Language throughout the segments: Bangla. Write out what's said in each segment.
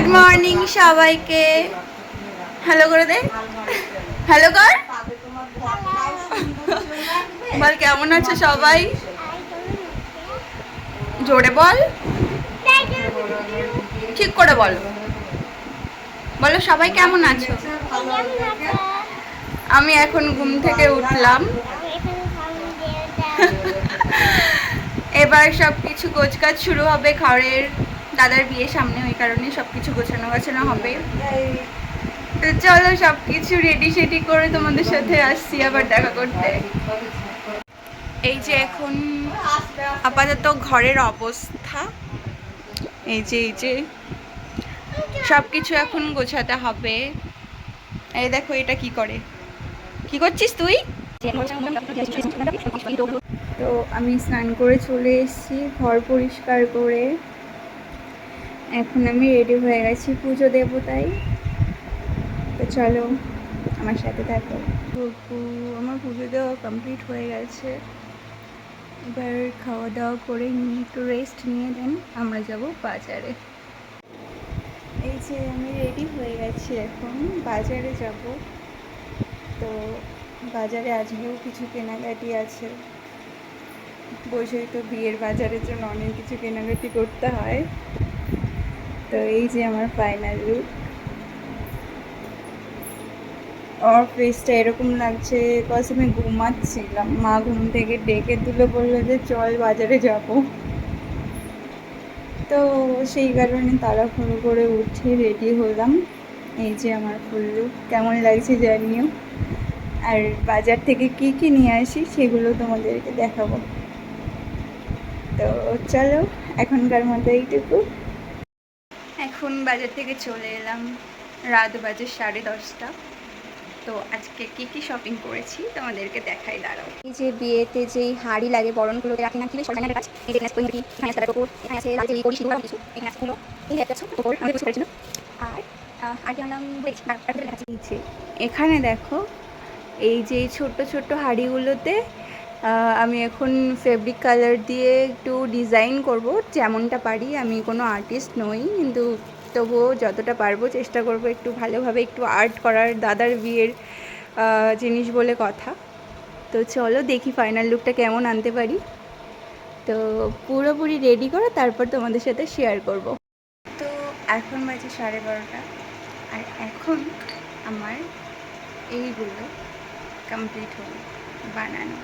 গুড মর্নিং সবাইকে। হ্যালো করে দে। হ্যালো কর। বল, কেমন আছে সবাই? জোরে বল। ঠিক করে বল। বলো, সবাই কেমন আছো? আমি এখন ঘুম থেকে উঠলাম। এবার সব কিছু গোছকাজ শুরু হবে ঘরের। দাদার বিয়ে সামনে ওই কারণে সব কিছু গোছানো গোছানো হবে। তো চলো সব কিছু রেডি সেডি করে তোমাদের সাথে আসছি আবার দেখা করতে। এই যে এখন আপাতত ঘরের অবস্থা। এই যে এই যে। সব কিছু এখন গোছাতে হবে। এই দেখো এটা কি করে। কি করছিস তুই? তো আমি স্নান করে চলে এসেছি, ঘর পরিষ্কার করে। এখন আমি রেডি হয়ে গেছি পুজো দেবো তাই। তো চলো, আমার সাথে থাকো। আমার পুজো দেওয়া কমপ্লিট হয়ে গেছে। এবার খাওয়া দাওয়া করে নিয়ে একটু রেস্ট নিয়ে দেন, আমরা যাব বাজারে। এই যে আমি রেডি হয়ে গেছি এখন, বাজারে যাব। তো বাজারে আজকেও কিছু কেনাকাটি আছে। বোঝোই তো বিয়ের বাজারের জন্য অনেক কিছু কেনাকাটি করতে হয়। তো এই যে আমার ফাইনাল লুক আমার ফেসটা এরকম লাগছে কজ আমি ঘুমাচ্ছিলাম। মা ঘুম থেকে ডেকে তুলে বলল যে, চল বাজারে যাব। তো সেই কারণে তাড়াহুড়ো করে উঠে রেডি হলাম। এই যে আমার ফুল লুক কেমন লাগছে জানিও? আর বাজার থেকে কি কি নিয়ে আসি, সেগুলো তোমাদেরকে দেখাবো। তো চলো, এখনকার মতো এইটুকু। এখন বাজার থেকে চলে এলাম রাত বাজে সাড়ে দশটা। তো আজকে কি কি শপিং করেছি তোমাদেরকে দেখাই দাঁড়াও। এই যে বিয়েতে যেই হাড়ি লাগে বরণগুলোতে রাখি না কি সরকারের এখানে আছে এখানে আছে এখানে আছে লাল করি সিঁদুর কিছু এখানে আছে ফুলো এই একটা পারছি আর আর কি নাম বলেছি এখানে দেখো এই যে এই ছোট্ট ছোট্ট হাঁড়িগুলোতে আমি এখন ফেব্রিক কালার দিয়ে একটু ডিজাইন করব, যেমনটা পারি। আমি কোনো আর্টিস্ট নই, কিন্তু তবুও যতটা পারব চেষ্টা করব একটু ভালোভাবে একটু আর্ট করার, দাদার বিয়ের জিনিস বলে কথা। তো চলো দেখি ফাইনাল লুকটা কেমন আনতে পারি। তো পুরোপুরি রেডি করো, তারপর তোমাদের সাথে শেয়ার করব। তো এখন বাজে সাড়ে বারোটা, আর এখন আমার এইগুলো কমপ্লিট হলো, বানানো।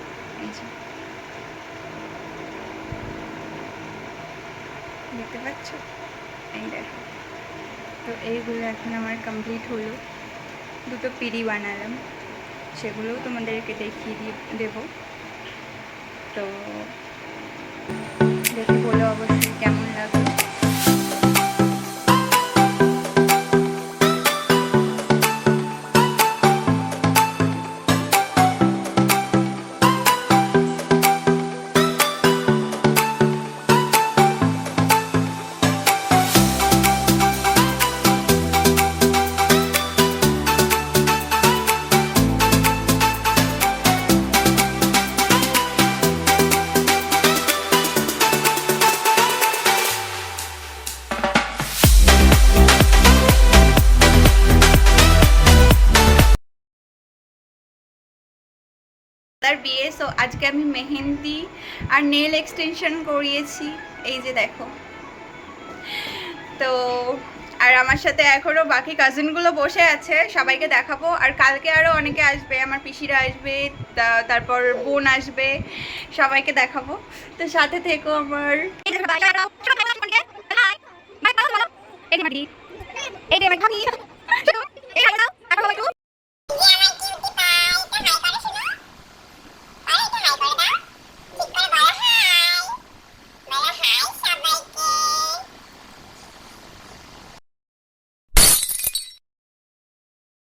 দেখতে পাচ্ছ এই দেখো তো এইগুলো এখন আমার কমপ্লিট হলো দুটো পিড়ি বানালাম সেগুলোও তোমাদেরকে দেখিয়ে দিয়ে দেবো তো দেখে বলো তার বিয়ে সো আজকে আমি মেহেন্দি আর নেল এক্সটেনশন করিয়েছি। এই যে দেখো। তো, আর আমার সাথে এখনও বাকি কাজিনগুলো বসে আছে, সবাইকে দেখাবো। আর কালকে আরও অনেকে আসবে, আমার পিসিরা আসবে তারপর বোন আসবে, সবাইকে দেখাবো। তো সাথে থেকো আমার